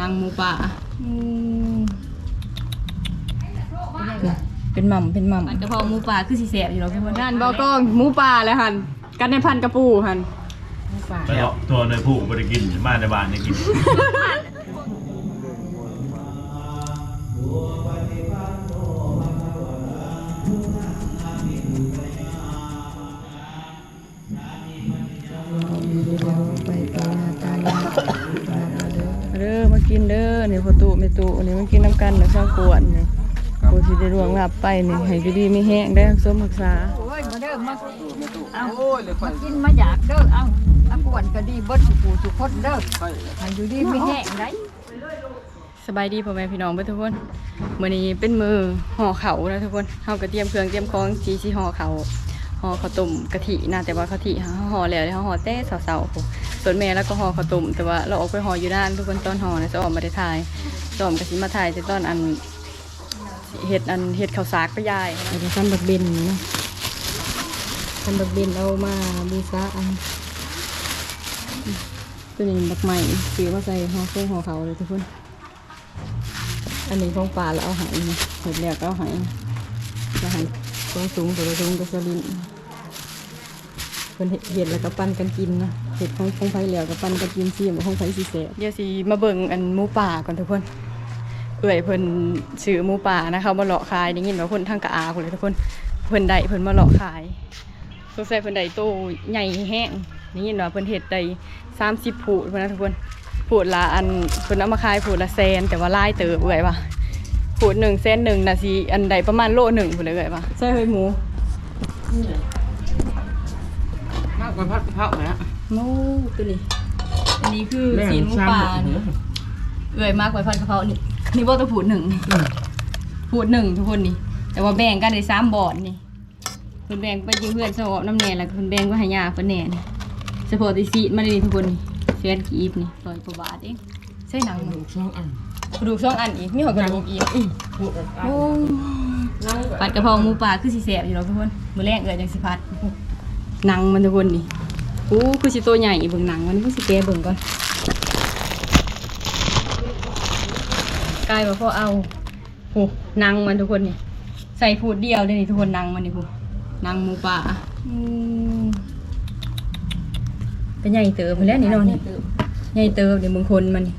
นางหมูป่าอืมเป็นหม่ำเป็นหม่ำผัดกะเพราหมูป่าคือสิแสบอยู่หรอกพี่คนนั่นบอกก็หมูป่าเลยหันกันในพันกระปูหัน ไปเอาตัวในผู้บริกินมาในบ้านได้กิน นเด้อนี่พอตุไม่ตุนี่มากินน้ำกันนะข้าวกวนนี่กูสิได้รวงหลับไปนี่ให้อยู่ดีไม่แห้งได้อสมรักษาโอ้ยมาเด้อมาเอามากินมาอยากเด้อเอาตะกวนก็ดีเบิดสุกูสุกคนเด้อให้อยู่ดีไม่แห้งได้สบายดีพ่อแม่พี่น้องเพื่อนทุกคนมื้อนี้เป็นมือห่อเขาวนะทุกคนเฮาก็เตรียมเครื่องเตรียมของจีสิห่อเขาวห่อข้าวต้มกะทินะแต่ว่ากะทิเฮาห่อแล้วเฮาห่อแต่เสาๆพุ่น ส่วนแม่แล้วก็ห่อข้าวต้มแต่ว่าเราออกไปห่ออยู่ด้านทุกคนตอนห่อนะจะออกมาได้ถ่ายจะออกมาสิมาถ่ายแต่ตอนอันเฮ็ดอันเฮ็ดข้าวสากก็ยายแล้วก็ซ้ำบักเบนนี่นะซ้ำบักเบนเอามาบูชาอันตัวนี้บักใหม่ซื้อมาใส่ห่อเครื่องห่อเขาวเลยทุกคน อันนี้ของปลาแล้วเอาหายนะเห็ดแล้วก็เอาหายแล้วหายตรงสูงตัวสูงตัวสลินเพิ่นเฮ็ดเห็ดแล้วก็ปั้นกันกินนะ เห็ดของของไฟแล้วก็ปั้นกันกินซีมของไฟสีแสบเดี๋ยวสิมาเบิ่งอันหมูป่าก่อนทุกคนเอื่อยเพิ่นซื้อหมูป่านะเขามาเลาะขายได้ยินว่าเพิ่นทางกะอาพุ่นเลยทุกคนเพิ่นได้เพิ่นมาเลาะขายสงสัยเพิ่นได้โตใหญ่แห้งได้ยินว่าเพิ่นเฮ็ดได้30ผูดพุ่นนะทุกคนผูดละอันเพิ่นเอามาขายผูดละแสนแต่ว่าลายเติบเอื่อยว่ะผูดหนึ่งเส้นหนึ่งนาทีอันใดประมาณโลหนึ่งพุ่นเลยเอื่อยว่ะใช่เฮ้ยหมูมากกว่าพัดกะเพราแล้ว หมูตัวนี้ อันนี้คือสีนหมูป่านี่เอื่อยมากกว่าพันกะเพรานี่นี่ว่าตัวผูดหนึ่งนี่ผูดหนึ่งทุกคนนี่ แต่ว่าแบ่งกันได้สามบอดนี่เพิ่นแบ่งไปยืมเพื่อนสอบน้ำแหน่แล้วก็เพิ่นแบ่งไว้ให้ยาเพิ่นแหน่นี่เฉพาะที่ซีดมาเลยนี่ทุกคนนี่เสียนกีบนี่ร้อยกว่าบาทเองใช่หนังมันช่องอันกระดูกสองอันอีกมีหัวกระดูกอีกพูดโอ้ผัดกะเพราหมูป่าคือสิแสบอยู่เนาะทุกคนมื้อแรกเอิ้นจังสิผัดหนังมันทุกคนนี่โอ้คือสิตัวใหญ่เบิ่งหนังมันคือสิแกะเบิ่งก่อนกลายว่าพอเอาโอ้หนังมันทุกคนนี่ใส่พูดเดียวเลยนี่ทุกคนหนังมันนี่พูหนังหมูป่าอืมเป็นใหญ่เติบไปแล้วนี่เนาะนี่ใหญ่เติบเดี๋ยวมึงคนมันนี่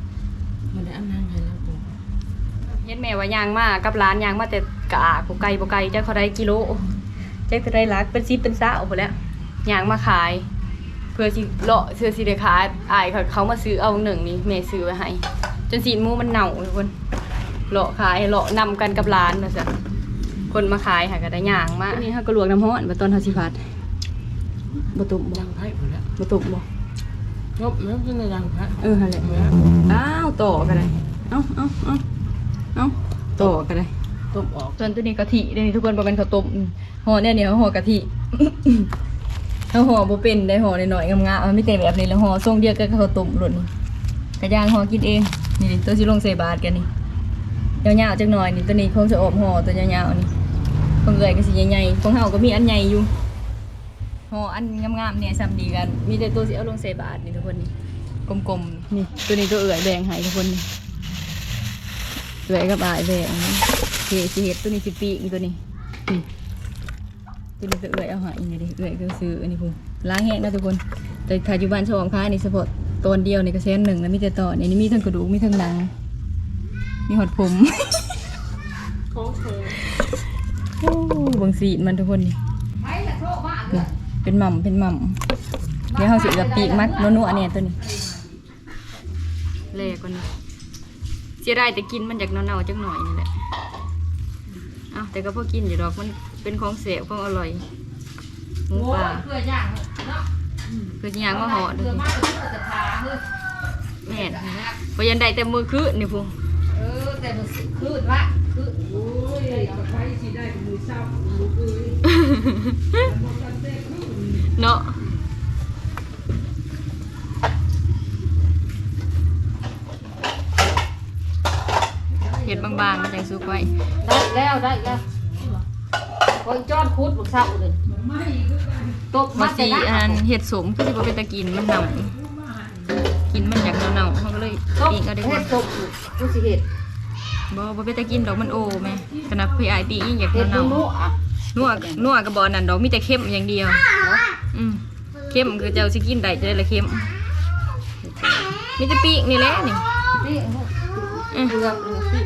มันได้อันนั่งให้เราปูเฮ็ดแม่ว่ายางมากับร้านยางมาแต่กะอาบ่ไกลบ่ไกลจักเขาได้กิโลจักเท่าได้ลักเป็น10เป็น20เอาไปแล้วยางมาขายเพื่อสิเลาะเสื้อสิได้ขายอายเขาเขามาซื้อเอาหนึ่งนี่แม่ซื้อไว้ให้ จนสีนหมูมันเน่าทุกคนเลาะขายเลาะนำกันกับร้านว่าซั่นคนมาขายหาก็ได้ยางมาอันนี้เฮาก็ลวกน้ำร้อนบ่ตอนเฮาสิผัดบ่ตุ่มบ่ยังไพ่หมดแล้วบ่ตุ่มบ่งบแล้วกินในยังไพ่เออหั่นแหละอ้าวต่อก็ได้เอ้าเอ้าเอ้าเอ้าต่อก็ได้ต้มออกส่วนตัวนี้กะทิเดี๋ยวนี้ทุกคนบ่เป็นข้าวต้มอืมห่อเนี่ยเนี่ยห่อกะทิ ถ้าห่อบ่เป็นได้ห่อหน่อยๆงามๆมันไม่แต่แบบนี้แล้วห่อทรงเดียวกับข้าวต้มหล่นนี่กระย่างห่อกินเอง นี่ดิตัวสิลงใส่บาทกันนี่ยาวๆจักหน่อยนี่ตัวนี้คงจะอบห่อตัวยาวๆนี่ของเอื้อยก็สิใหญ่ๆของเฮาก็มีอันใหญ่อยู่ห่ออันงามๆเนี่ยซ้ำดีกัน มีแต่ตัวสิเอาลงใส่บาทนี่ทุกคนนี่กลมๆนี่ตัวนี้ตัวเอื้อยแบ่งให้ทุกคนนี่เอื้อยกับอายแบ่งเฮ็ดสิเฮ็ดตัวนี้สิปีกตัวนี้นี่ตัวนี้ จะเอื้อยเอาหาอีกนี่ดิเอื้อยก็ซื้ออันนี้พุ่นล้างแห้งนะทุกคน แต่ถ้าอยู่บ้านชาวค้านี่เฉพาะตอนเดียวนี่ก็แสนหนึ่งแล้วมีแต่ตอนนี่นี่มีทั้งกระดูกมีทั้งหนัง มีหอดผมของเธอโอ้บางสีมันทุกคนนี่เป็นหม่ำเป็นหม่ำเดี๋ยวเฮาสิกับปีกมัดนัวๆเนี่ยตัวนี้แลกกว่านี้เสียดายแต่กินมันจากเน่าๆจักหน่อยนี่แหละ เอาแต่ก็พอกินอยู่ดอกมัน เป็นของเสียของอร่อยหมูป่าเพื่อย่างเนาะเพื่อย่างมาห่อดูเพื่อสิมาเพื่อจะพาเพื่อแม่นพอยันได้แต่มือคืนนี่พุงเออแต่มันคืนละคืนโอ้ยกับใครสิได้กับมือเศร้ามือเอ้ยเนาะเห็ดบางๆมันจังสุกไว้ได้แล้วได้แล้ว อยจอดคุดบุกเศร้าเลยตกมามาสีแต่อันละนั้นเห็ดสมคือสิบ่เป็นตะกินมันหนำกินมันจากเน่าๆเขาก็เลยปีกเอาได้เฮ็ก่อดนตกกูสิเฮ็ดบ่บ่ไปแต่กินดอกมันโอแม่ขนาดพี่ไอายปีกยิ่งอยากเฮ็ดเน่านุ่อะๆนัวนัวกับบอนั่นดอกมีแต่เค็มอย่างเดียว อืมเค็มคือเจ้าสิกินได้จะได้ละเค็มมีแต่ปีกนี่แหละนี่ นี่อืมเรื่องลูกสิ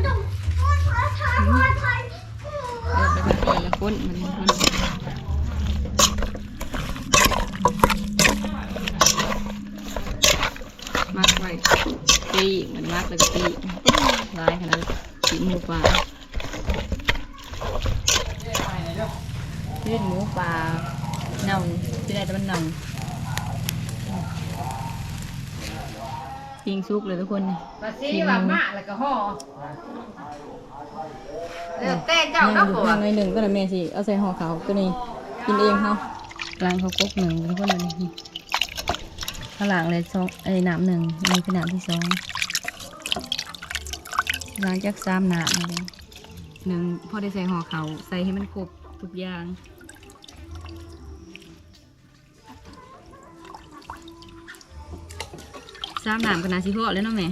อ แต่ละคนมันมันมักไว้ปีกมันมักแล้วก็ปีร้ายขนาดตีหมูปลาเล่นหมูปลาเน่าที่ได้แต่มันเน่า ยิงซุกเลยทุกคนนี่มาสิว่ามาแล้วก็ห่อเออแต่เจ้านั่เนาะงอยู่บ่นั่งในหนึ่งก็เลยแม่สิเอาใส่ห่อเขาวตัวนี้กินเองเขาล้างเขาวกกหนึ่งทุกคนเลยนี่ข้างหลังเลยสองไอ้น้ำหนึ่งอันนี้เป็นน้ำที่สองล้างจากสามน้ำเลยหนึ่งพอได้ใส่ห่อเขาวใส่ให้มันครบทุกอย่าง สามน้ำก็น่าสิพอแล้วเนาะแม่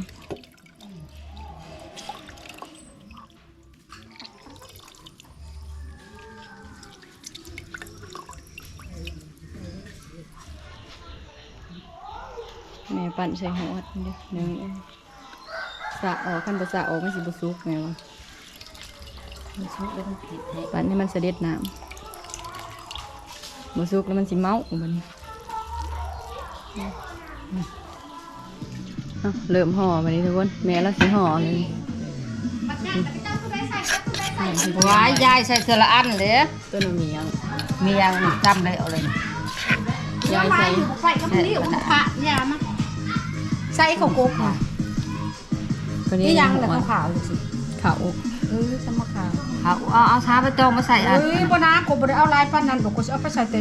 แม่ปั่นใส่หัวดเด้อหนึ่งสะออกขั้นภาษาออกไมันสิบุซุกแม่วะปั่นให้มันเสด็จน้ำบุซุกแล้วมันสิเมาบัดน เอาเริ่มห่อไปนี้ทุกคนแม่แล้วสิห่อเลยว้ายยายใส่เสื้อละอันเด้อต้นมะเมียงมียังจำได้เอาเลยยายใส่ใส่กับเลี้ยวพระยามาใส่ข้าวโกกค่ะก็นี้นี่ยังแล้วหัวขาวๆเลยสิขาวเออสมขาวเอาเอาเอาช้าไปจองมาใส่อะเอ้ยบ่นะกูบ่ได้เอาลายปานนั้นบอกกูสิเอาไปใส่แต่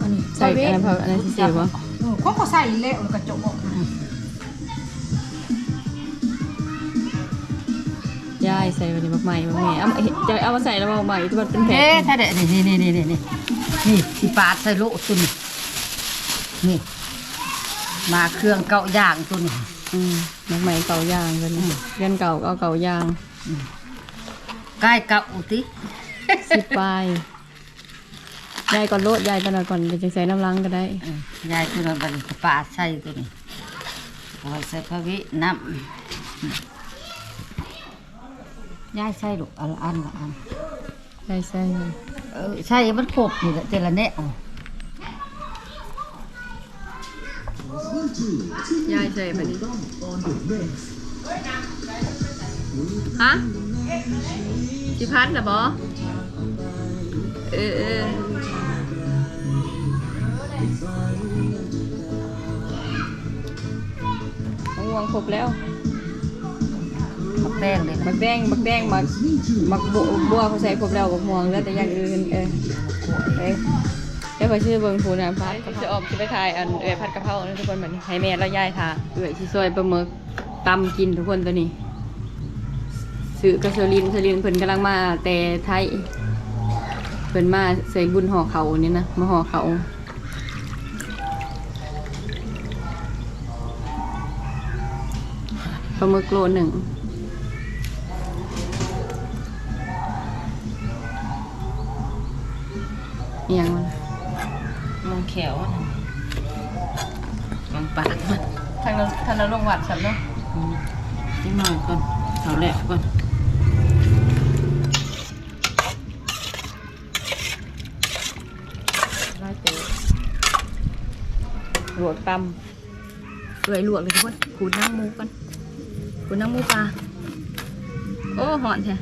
อันนี้ใส่อันนั้นพออันนั้นสิเสียบ่เออเขาก็ใส่แล้วแล้วก็จกออก ใส่วันนี้บักใหม่บักแม่เอามาจะเอามาใส่แล้วบักใหม่ที่มันเป็นแผลเอ๊ะถ้าเด็ดนี่นี่นี่นี่นี่นี่สิปาดใส่โลตุนนี่ มาเครื่องเกาย่างตุนอืมบักใหม่เก่ายางกันเรียนเก่าก็เอาเก่ายางใกล้เกาอุติสิปลายยายก่อนโลดยายตอนนั้นก่อนเดี๋ยวจะใส่น้ำล้างก็ได้เออยายตุนบัดนี้ปาดใส่ตุนเอาไว้ใส่พระวิน้ำ ยายใส่ลูกอันละอันละอันใส่ใส่เออใช่มันครบนี่แหละเจละแน่เอายายใส่แบบนี้ฮะสิพัดเหรอบอเออเออมะม่วงครบแล้วมัก แป้งเลยบักแดงบักแดงบักบักบัวบัวเขาใส่ครบแล้วกับม่วงแล้วแต่อย่างอื่นเออเอ้ยเดี๋ยวไปชื่อเบิงฟูนะพัดจะออกจะไปถ่ายอันเอ้ยผัดกะเพราทุกคนแบบนี้ให้แม่แล้วยายทาเอ้ยชิซอยปลาหมึกตำกินทุกคนตัวนี้ซื้อกระเซลินเซลินเพิ่นกำลังมาแต่ไทยเพิ่นมาใส่บุญห่อเขานี่นะมาห่อเขาปลาหมึกโลหนึ่ง เอียงมันมองแขวอะนะมองปากมันทางนั้นทางนั้นลงวัดสันเนาะนี่มองก่อนเอาแหละก่อนไล่เตะลวกตำเอื่อยลวกเลยทุกคนขูดน้ำหมูกันขูดน้ำหมูปลาโอ้หอนแท้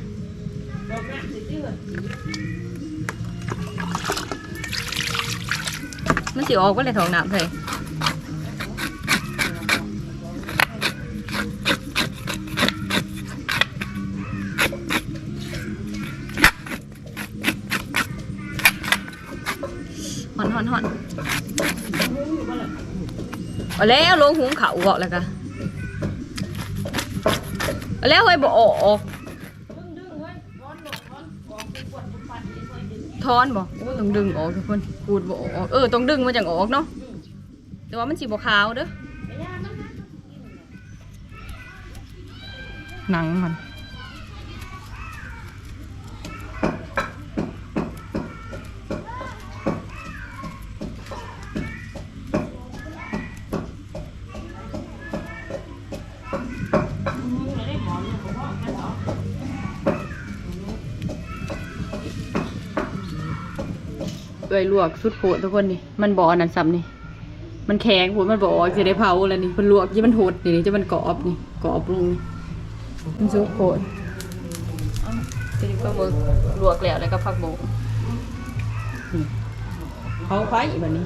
มันสิออกว่าเลยทองน้ำเลยหอนหอนหอนเอาแล้วลงหุงเขาบอกแล้วกันเอาแล้วเฮ้ยบอกออกทอนบอกโอ้ต้องดึงออกทุกคน ขูดบ่ออกเออต้องดึงมาจากออกเนาะแต่ว่ามันสีบ่ขาวเด้อหนังมัน เอ้ยลวกสุดโหดทุกคนนี่มันบ่อนั่นซ้ำนี่มันแข็งโหดมันบ่อจะได้เผาแล้วนี่มันลวกที่มันโหดนี่จะมันกรอบนี่กรอบลงนี่มันสุดโหดจะอยู่ก็มือลวกแล้วแล้วก็พักโบกนี่เผาไฟแบบนี้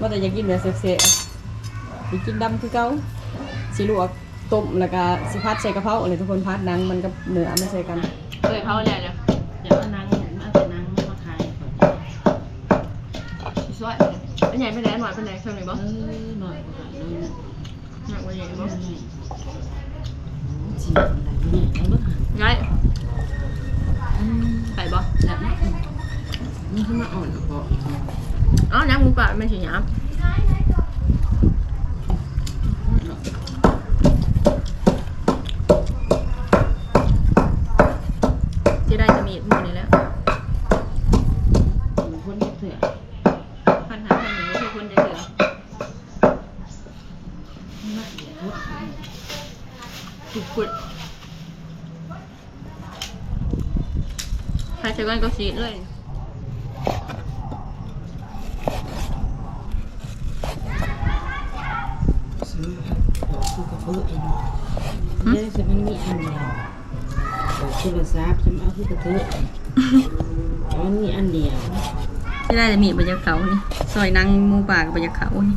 ว่าแต่อยากกินแบบเซ่ๆอยากกินดำคือเก่าสิลวกต้มแล้วก็สิพัดใส่กระเพราอะไรทุกคนพัดหนังมันกับเนื้อมันใส่กันเอ้ยเขาแล้วแล้วเดี๋ย ใหญ่ไม่ได้หน่อยเป็นไหนเครื่องไหนบ่เออหน่อยกว่าหน่อยหนักกว่าใหญ่บ่น่อยชิมอะไรเนี่ยเอาลูกง่ายใส่บ่แบบนี้นี่ขึ้นมาอ่อนกว่าอ๋อน้ำหมูป่าไม่ใช่หยาบที่ได้จะมีหมูนี่แหล้ว คนเถื่อ พันหาพันหนึ่งทุกคนจะเหลือ มาเดี๋ยวทุก ขุดขุดใครจะ กันก็สีเลยซื้อซื้อกระเบื้องเองเดี๋ยจะมันมีอันเดียวบอกโทรศัพท์จะมาเอาคือกระเบื้องมันมีอันเดียวที่ได้จะมีบรรยากาศนี่ซอยนังมูป่ากับบรรยากาศนี่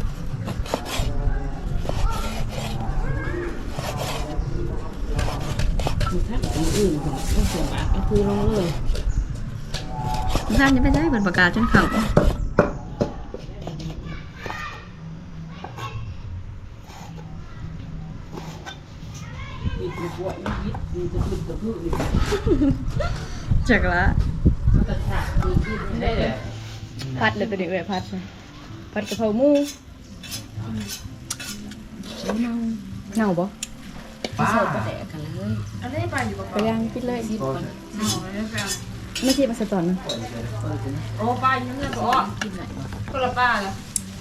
คือถ้าเป็นอื่นของต้องเสียบาทก็คือลงเลย ท่านจะไม่ได้เปิดประกาศจนเขาบิดกระปวดบิดบิดจะบิดกระพือบิดจากละกระชากบิดบิดได้เลยพัดเลยตัวนี้เลยพัดเลยพัดกะเพราหมูเน่าเน่าบ่ป้าแดกกันเลยไปย่างปิดเลย ไม่ใช่มาสตอนนะโอ้ป้ายังเงินบ่คนละป้าละ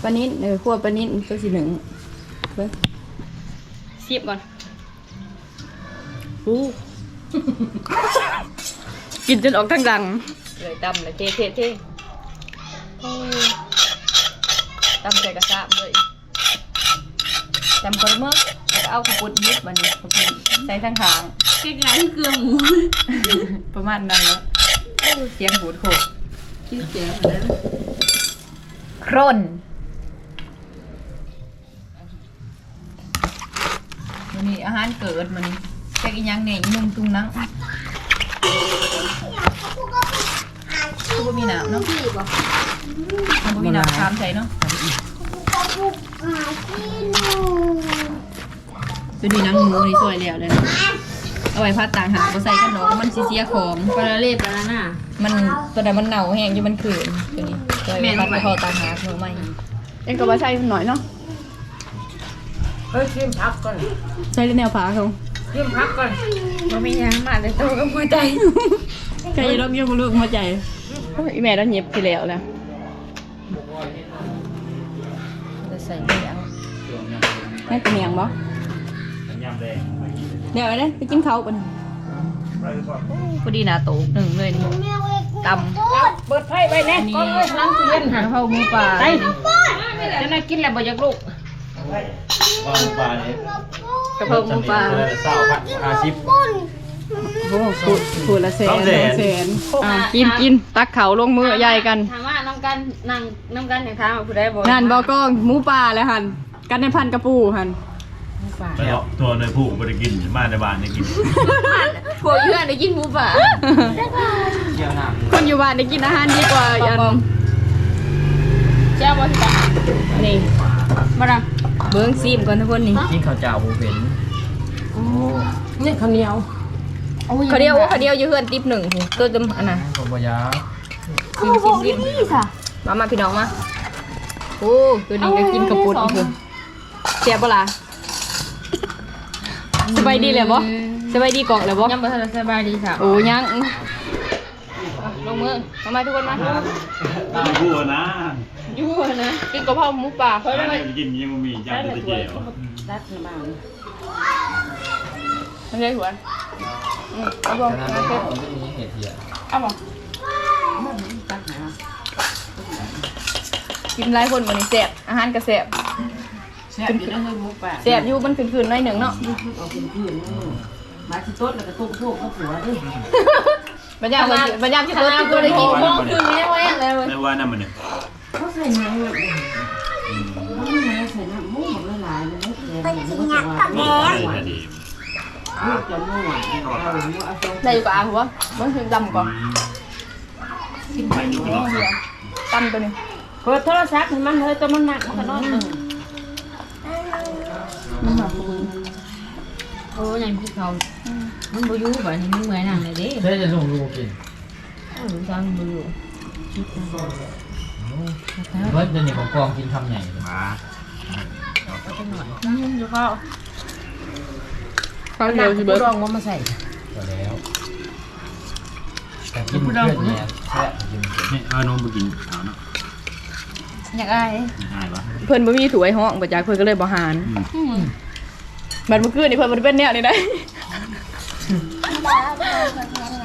ปลานิ้นเออคั่วปลานิ้นตัวสีหนึ่งเบิ้งเสียบก่อนอู้กินจนออกทางดังเลยตำเลยเทเทเทโอ้ตำใส่กระซาบเลยตำกระเมือกแล้วก็เอาข้าวปุ้นยิบมันนี่ข้าวปุ้นใส่ทางขางคล้ายๆเกลือหมู ประมาณนั้นแล้วโอ้ เสียงหูดโขกคิดเสียแล้วโครนวันนี้อาหารเกิดมันแค่อีหยังเนี่ยอีนุ่งตุงนังคือบ่มีหนาวเนาะมันบ่มีหนาวคามใส่เนาะตัวนี้หนังหมูนี่สวยแล้วเลยนะ เอาไว้พัดต่างหากบ่ใส่กันดอกมันสิเสียของปลาเล่ปลาหน้ามันตัวนั้นมันเน่าแห้งอยู่มันขืนตัวนี้ตัวแม่นี้นพัดบ่กระเพราตามหาเธอไม่เอ็งก็ว่าใช่หน่อยเนาะเฮ้ยชิมพักก่อนใช่แนวผาเขาชิมพักก่อนบ่มีหยังมาเลยตัวกับหัวใจใครจะรับเยี่ยมลูกมาใจโอ้ยอีแม่ต้องเย็บทีแล้วแล้วจะใส่เมียงให้เป็นเมียงบ่ยำแดง เดี๋ยวไปเลยไปกินข้าวกันพอดีหนาโตหนึ่งเลยนี่ตำเปิดไพ่ไว้แน่ก้อนเลยล้างตู้เย็นกะเพราหมูป่าไปจะน่ากินแล้วบ่อยากลูกว่าหมูปลาเนี่ยกะเพราหมูป่าเศร้าพันห้าสิบโอ้โหพูดพูดละแสนสองแสนแสนอ่ากินกินตักเขาลงมือใหญ่กันถามว่าน้องกันนั่งน้องกันอย่างถามว่าผู้ใดบ่นั่นบอกกล้องหมูป่าแล้วหันกันในพันกระปูหัน ไปเอาตัวเนยผู้บริกินมาในบ้านได้กินพวกเพื่อนได้กินหมูป่าคนอยู่บ้านได้กินอาหารดีกว่าอันเจ้าบ่สิตานี่บ่ดเบิ้งซีมก่อนทุกคนนี่กินข้าวเจ้าบูเป็นนี่ข้าวเหนียวเขาเดียวว่าเขาเดียวอยู่เฮือนติ๊บหนึ่งตัวจมอันน่ะผมบอกยาซิมซิมซิมมามาพี่น้องมาโอ้ตัวนี้ก็กินกระปุกอีกคือเสียบปะล่ะ สบายดีเลยบ่สสบายดีกล่องแล้วบ่ยังบ่ทันได้สบายดีค่ะโอ้ยังอะลงมือมามาทุกคนมาตามผู้นะอยู่นะกินกะเพราหมูป่าร้านไหนไปกินยังบ่มีย่างตะเกียบรัดให้มาไม่ใช่หัวอืมเอาบ่มาเก็บเอาบ่ตักหากินหลายคนวันนี้แซ่บอาหารก็แซ่บ แซ่บอยู่นะเฮ้ยหมูป่าแซ่บอยู่มันคืนๆหน่อยหนึ่งเนาะเอาเป็นพื้นมาที่ต้นแล้วก็ทุบทุบกับหัวด้วยบัญญัติบัญญัติที่ขตัวนาดที่กูตัวได้ได้กิกินนโมงคืนนี้แว้งเลยเว้ยได้ว่านั่นมันเนี่ยเขาใส่น้ำเลยเขาไม่ใส่น้ำมูกละลายเลยไปกินยาตับนี่ได้แค่ดีลูกจะม่วงเอาหัวเอาตรงได้อยู่กับอาหัวมันคือดำก่อนไปอยู่กันเนาะตำตัวนี้เปิดโทรศัพท์ให้มันเฮ้ยตัวมันหนักมันก็นอน หนึ่งโอ้ยังพี่เขามันบ่อยู่บ่นี่มึงเมื่อยนั่งเลยเด้ใช่จะส่งลูกกินเออจังบ่อยู่เบิร์ดเดี๋ยวนี้ของกองกินคำใหญ่เลยมาอืมอยู่เข้าข้าวเดียวสิเบิร์ดลองว่ามาใส่ก็แล้วแต่กินเพื่อนเนี่ยแซ่บกินเพื่อนนี่เอานมไปกินเอาเนาะ อยากอายง่ายวะเพิ่นบ่มีถ้วยห้องบ่จักเพิ่นก็เลยบ่หารอืมบัดเมื่อคืนนี่เพิ่นบ่ได้เป็นแนวนี้ได้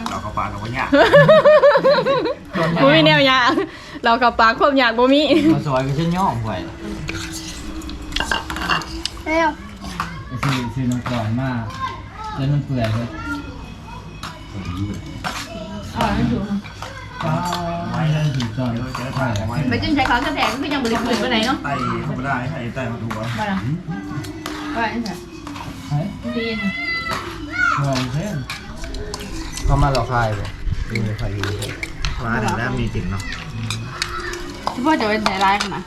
เราเข้าปลาเราก็ยากบ่มีแนวยากเรากับปากความยากบ่มีมาซอยก็เช่นย่อมไว้เร็วซื้อซื้อน้ำกรอยมากจนมันเปื่อยเลยอ่านั่นอยู่ป้า ไว้แล้วถือจอนใช่แล้วไปจิ้มใช้ของกระแทกคือยังบ่ได้คืนไปไหนเนาะไต่เข้าไปได้ไต่ไต่มาดูวะบ่ล่ะว่าอันน่ะเฮ้ยดีนะลองเช่นเขามาหลอกใครบ่ร้านไหนแล้วมีจริงเนาะที่พ่อจะเป็นไหนร้ายขนาด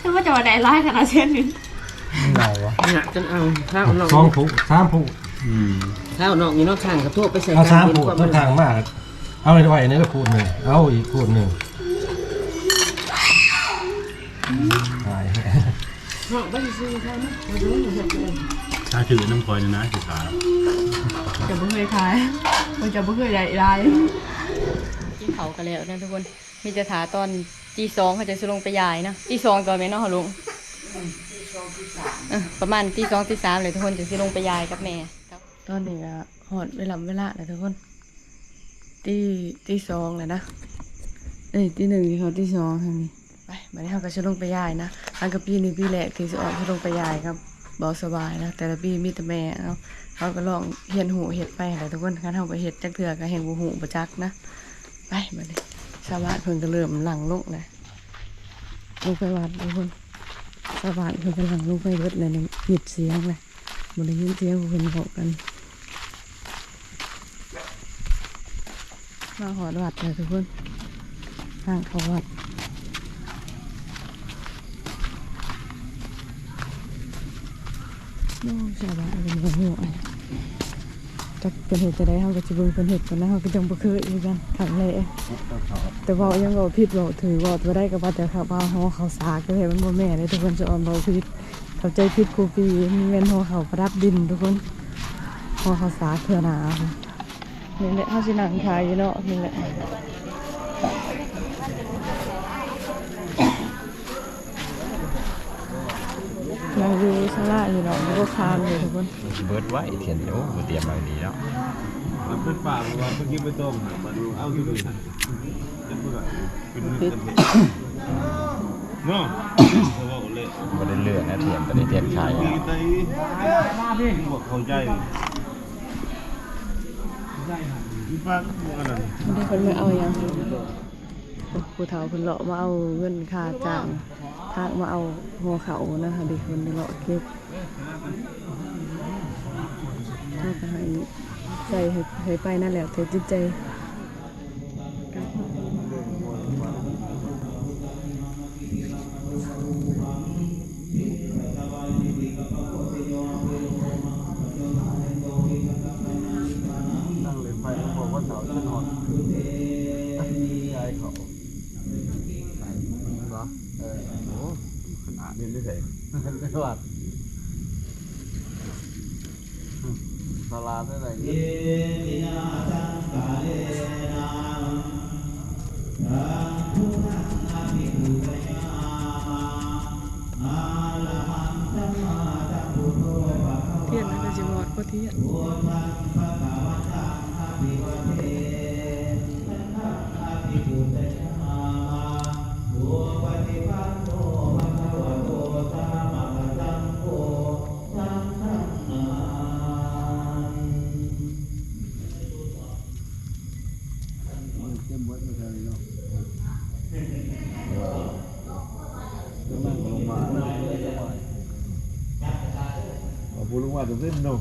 ที่พ่อจะว่าไหนร้ายขนาดเช่นนี้ไหนวะหนักจนเอาข้าวน้องสองผู้สามผู้อืมข้าวน้องอยู่นอกข้างกระโทษไปใส่เอาสามผู้กต้นทางมาก เอาไว้ไว้ในละขวดหนึ่งเอาอีกขวดหนึ่งหายถ้าถือน้ำคอยนะสิขาจะบ่เคยขายมันจะบ่เคยได้รายกินเขากันแล้วนะทุกคน มีจะถาตอนตีสองเขาจะสิลงไปยายนะตีสองตอนแม่เนาะลุงเออประมาณตีสองตีสามเลยทุกคนจะสิลงไปยายกับแม่ตอนนี้ก็หอดเวลาเวลาเลยทุกคน ตีตีสองเลยนะเอ้ยตีหนึ่งที่เขาตีสองทางนี้ไปมานี้เขาก็จะลงไปยายนะทางกับปีนี้ปีแรกที่จะออกจะลงไปยายครับเบาสบายนะแต่ละปีมีแต่แม่เนาเขาก็ลองเห็นหูเห็ดไปอะไรทุกคนคันเขาไปเห็ดจักเถื่อก็เห็นหูหูประจักนะไปมาเลยชาวบ้านเพิ่งก็เริ่มหลังลงเลยลงไปวัดทุกคนชาวบ้านเพิ่งกำลังลงไปรถเลยเนี่ยหยุดเสียงเลยบนได้ยินเสียงเหินบอกกัน มาหอดวัดเลยทุกคนทางเขาวัดโอ้ชาวบ้านเป็นหัวหัวจะเป็นเหตุจะได้เขาก็จะเบิ่งเป็นเหตุกันนะเขาก็จังบ่เคยอีกกันขังเลยแต่เว่ายังเว่าผิดเว่าถือเว่าตัวได้ก็ว่าแต่เขาว่าหอเขาสาก็เห็นมันบ่แม่เลยทุกคนจะออนเบาผิดเข้าใจผิดครูปีมีเงินหอเขาประดับดินทุกคนหอเขาสาเถื่อหนา นี่แหละเขาสินั่งทายอยู่เนาะนี่แหละนั่งอยู่สลาอยู่เนาะมันก็คามอยู่ทุกคนเบิร์ดไว้เทียนโอ้เตรียมมาดีแล้วมันเป็นป่าเพราะว่าเมื่อกี้ไปต้มมาดูเอาที่ดูจะพูดอะไรเป็นเรื่องกันเนาะเขาบอกเลยไม่ได้เลื่อนนะเทียนตอนนี้เทียนขายตีไตบอกเขาใจ พี่ป้ากอะไรมันได้คนมาเอาอย่างผู้เฒ่าคนเลาะมาเอาเงินค่าจ้างทากมาเอาหัวเขานะคะเด็กคนเลาะเก็บก็ให้ใจให้ไปนั่นแหละเธอจิตใจ นะก็สิหมดก็เทียน啊，不能话就真弄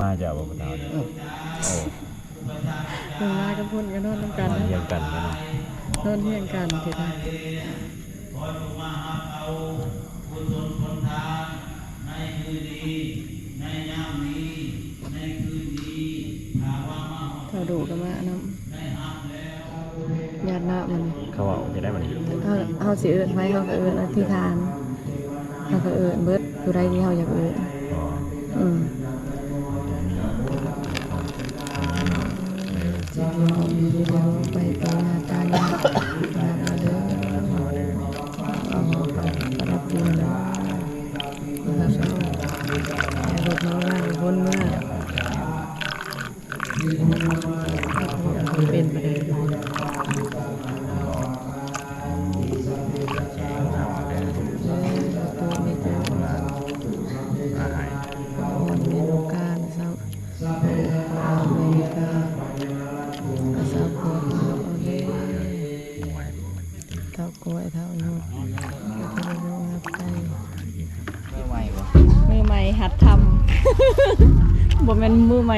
มาจากบ่ประทานเพิ่นมากับเพิ่นก็นอนนํกันมาเรียงกันกันเนาะนอนเฮียงกันเถิดนะเขาดูกันมาน้ำญาติหน้ามันเขาเอาจะได้มันนี้เขาเขาสิเอิญไว้เขาก็เอิญอธิษฐานเขาก็เอิญเบิดผู้ใดที่เขาอยากเอิญอ๋ออืม จะยอ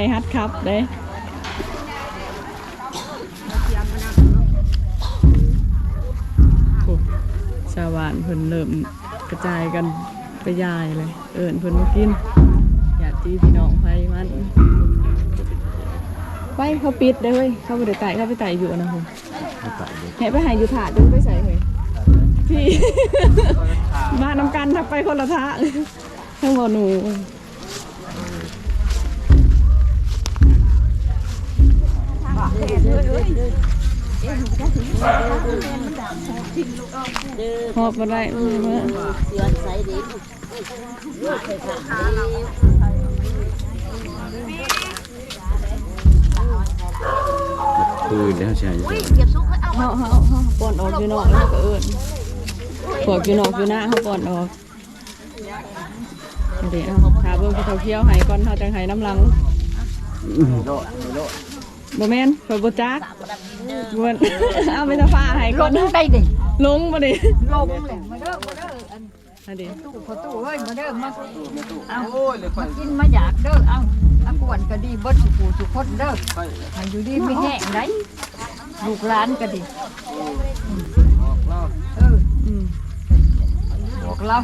นมือใหม่หัดครับเด้โอ้ชาวบ้านเพิ่นเริ่มกระจายกันไปยายเลย เอิญเพิ่นมากิน อยากตีพี่น้องไปมันไปเขาปิดได้เว้ยเขาไปไต่เขาไปไต่อยู่นะผมแห่ไปหายอยู่ถาดดูไปใส่เฮ้ยพี่ มานำกันทับไปคนละทางทั้งหมดหนู หอบมาได้เมื่อคือเดี๋ยวใช่ไหมเฮาเฮาเฮาปอนออกอยู่นอกแล้วก็เอิ้นพวกอยู่นอกอยู่หน้าเฮาปอนออกเดี๋ยวหาเบิ่งผู้เฒ่าเคี้ยวให้ก่อนเฮาจังให้น้ำลัง บ่แม่นข่อยบ่จักบ่แม่นเอาไปตะฟ้าให้ก่อนลงได้ดิลงบ่ดิลงเลยมาเด้อมาเด้ออันอันนี้ตู้พอตู้เอ้ยมาเด้อมาเอามากินมาอยากเด้อเอาอากวนก็ดีเบิดสุขูสุขคนเด้อให้อยู่ดีไม่แห้งได้ลูกหลานก็ดีเอออืมบอกเรา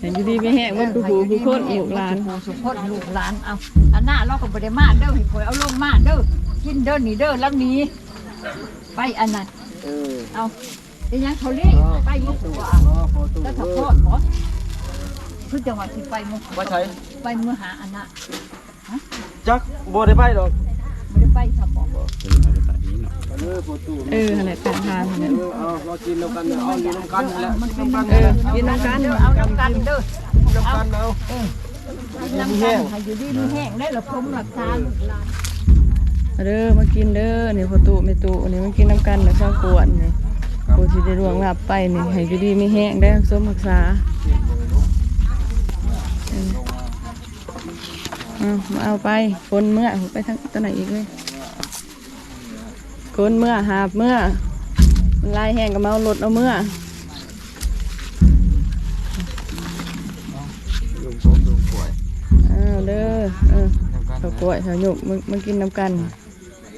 เห็นอยู่ดีไม่แห้งว่าผู้ผู้ผู้คนลูกหลานสุขคนลูกหลานเอาอันหน้าเราก็บ่ได้มาเด้อให้คอยเอาลงมาเด้อกินเด้อนี่เด้อแล้วนี้ไปอันนั้นเอาเป็นยังเขาเรียกไปมุกตัวแล้วถ้าพ่อหมอคือจังหวัดที่ไปมุกว่าใช้ไปมือหาอันน่ะจักบ่ได้ไปดอก ไปทำบอกเออปวดตู้เอออะไรต่ทานเนี่ยเอาเรากินแล้วกันเอายู่น้ำกันแล้วกินน้ำกันเออกินน้ำกันเด้อเอาน้ำกันเด้อน้ำกันเอากินน้ำกันให้อยู่ดีมีแห้งได้หรอผมหลักฐานเด้อมากินเด้อนี่พอตุไม่ตุนี่มากินน้ำกันนะข้าวกวนนี่กูสิได้รวงหลับไปนี่ให้อยู่ดีไม่แห้งได้สมรักษาเออเอามาเอาไปคนเมื่อไปทางตัวไหนอีกเลยคนเมื่อหาบเมื่อมันลายแห้งก็มาเอารถเอาเมื่อลุงผมลุงป่วยอ้าวเด้อเออน้ำกันข้าวกล้วยข้าวหยกมามากินน้ำกัน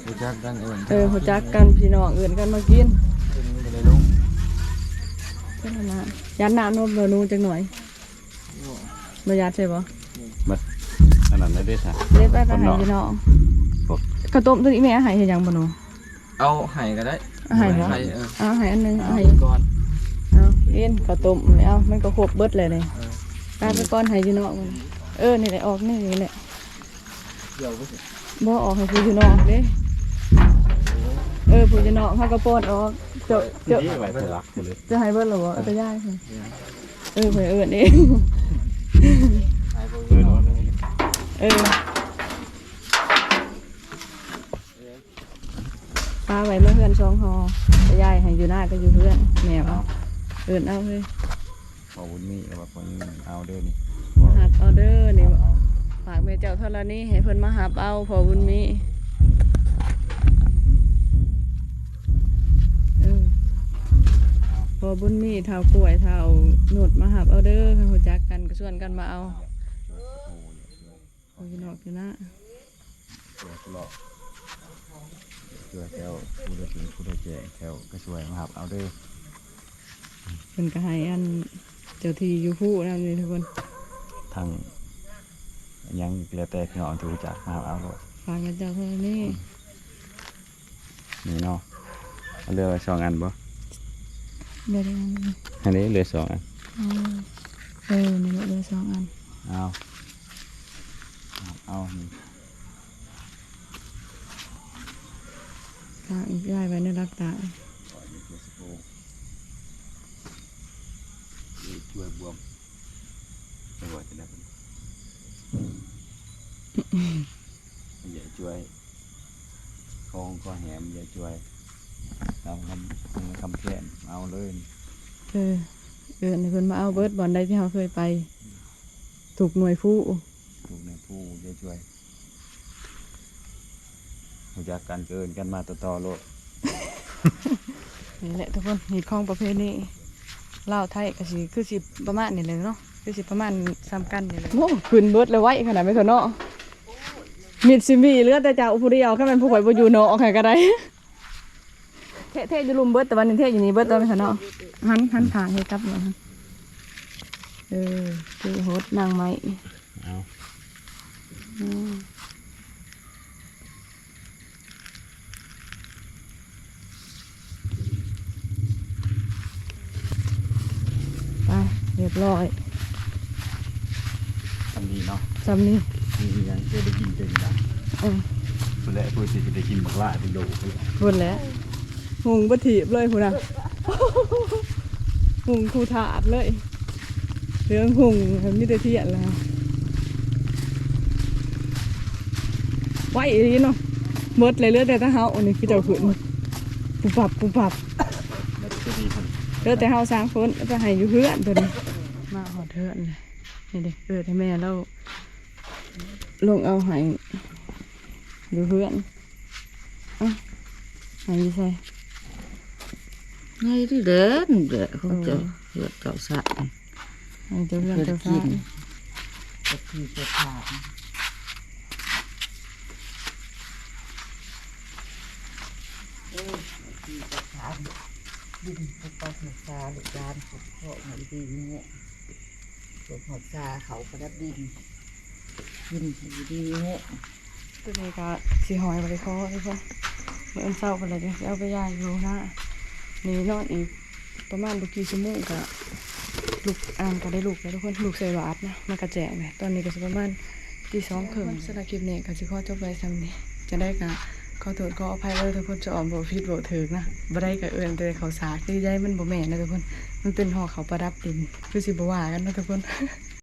รู้จักกันเอิญเออหัวจักกันพี่น้องเอื่นกันมากินเป็นไม่ได้ลุงเอเป็นขนาดยัดน้ำนมเบอร์นูจังหน่อยมายัดใช่ปะ อันนั้นได้ด้วยค่ะเล็บไปไปใหายพี่น้องบอกข้าวต้มตัวนี้แม่อาหายเห็นยังบ่หนูเอาไห้ก็ได้อาหายบ่ไห้เออเอาอาหายอันหนึงอาเอาหายก่อนเอาเอ็นข้าวต้มไม่เอามันก็ครบเบิดเลยเลยตาไปก้อนใหายพี่น้องมันเออนี่แหละออกนี่นี่แหละเดี๋ยวก็สิบ่ออกให้พี่น้องเด้เออพี่น้องเขาก็ป้อนออกเจาะเจาะนี่ไว้เป็นรักเลยจะให้เบิดหรอบ่เอาไปย่ายค่ะเออเพิ่นเอิ้นเองไห้บ่ เออเนาะเออปลาไว้เมื่อเพื่อนสองหอไปย่ายให้อยู่หน้าก็อยู่เพื่อนแมวเอาเอิ้นเอาเลยขอบุญมีแล้วว่าคนเอาเด้อนี่หับเอาเด้อนี่ฝากแม่เจ้าเท่านี้ให้เพิ่นมาหับเอาพอบุญมีเออพอบุญมีเท่ากล้วยเท่าหนวดมาหับเอาเด้อให้หัวจักกันก็ชวนกันมาเอา เอาพี่น้องอยู่หน้าช่วยตลอดช่วยแถวผู้ได้ถึงผู้ได้แจกแถวก็ช่วยมาครับ เอาเด้อเพิ่นก็ให้อันเจ้าที่อยู่ผู้นำนี่ทุกคนทางยังแล้วแต่พี่น้องที่รู้จักมาครับเอาโลดฝากแม่เจ้าเท่านี้นี่เนาะเอาเรือสองอันบ่เดี๋ยวได้อันนี้อันนี้เรือสองอันเอาเออนี่เหลือสองอันเอา เอาเอานี่ฝากอีกย้ายไว้ในรักตาช่วยบวมไม่ไหวจะได้ปะอย่าช่วยคองก็แหมอย่าช่วยเอาคำคำแค้นเอาเลยเออเออในมาเอาเบิร์ดบอลใดที่เขาเคยไป ถูกหน่วยผู้ ถูกในผู้อย่าช่วยรู้จักกันเกินกันมาต่อต่อๆโลดนี่แหละทุกคนหีดของประเภทนี้ลาวไทยก็สิคือสิประมาณนี่เลยเนาะคือสิประมาณซ้ำกันนี่เลยโอ้ขึ้นเบิดเลยไว้ขนาดไม่เถอะเนาะมิดซิมีเหลือแต่เจ้าผู้เดียวแค่มันผู้ข่อยบ่อยู่เนาะใครก็ได้เทเทอยู่ลุมเบิดแต่วันนี้เทอยู่นี่เบิดตัวไม่เถอะเนาะหันหันทางให้กลับเนาะเออคือโหดนางไม้เอาอืม ไปเรียบร้อยทำดีเนาะจำนี่มีอย่างจะได้กินเต็มดังอืมคนแรกพูดสิจะได้กินบักละเป็นโดเลยพูดแล้วหุงบะถีบเลยพูดนะหุงคูถาดเลย เรื่องหุงมิเตเทียนแล้ว ไหวอีนี้เนาะหมดเลยเหลือแต่ถ้าเฮาอันนี้คือเจ้าขืนปุบปับปุบปับแล้วจะดีคนเหลือแต่เฮาสามคนจะให้อยู่เพื่อนตัวนี้มาหอดเทือนเลยนี่เด็กเกิดให้แม่เราลงเอาให้อยู่เพื่อนเอะให้อยี่ใส่ ngay đi đến để không Ừ. chờ được cậu sạn กินพวกปลาหัวซาดุกานพวกพวกหอยดีเนี่ยพวกหัวซาเขากระดับดินกินดีดีเนี่ยตัวนี้ก็สีหอยบริโภคเลยค่ะเมื่อเช้าไปเลยเอาไปย่ายอยู่นะนี่นอนอีกประมาณบุกีชั่วโมงก็ลูกอ่างก็ได้ลูกแล้วทุกคนลูกใส่บาทนะมากระแจกเลยตอนนี้ก็จะประมาณที่สองเขื่งสำหรับคลิปนี่ยก็จะขอจบไปสำนี้จะได้กับ ขอโทษขออภัยเลยทุกคนจะออมบ่ผิดบ่ถึงนะบ่ได้กับเอื้อนแต่เขาสาคือได้มันบ่แม่นนะทุกคน มันเป็นห่อเขาประดับดิน คือสิบ่ว่ากันนะทุกคน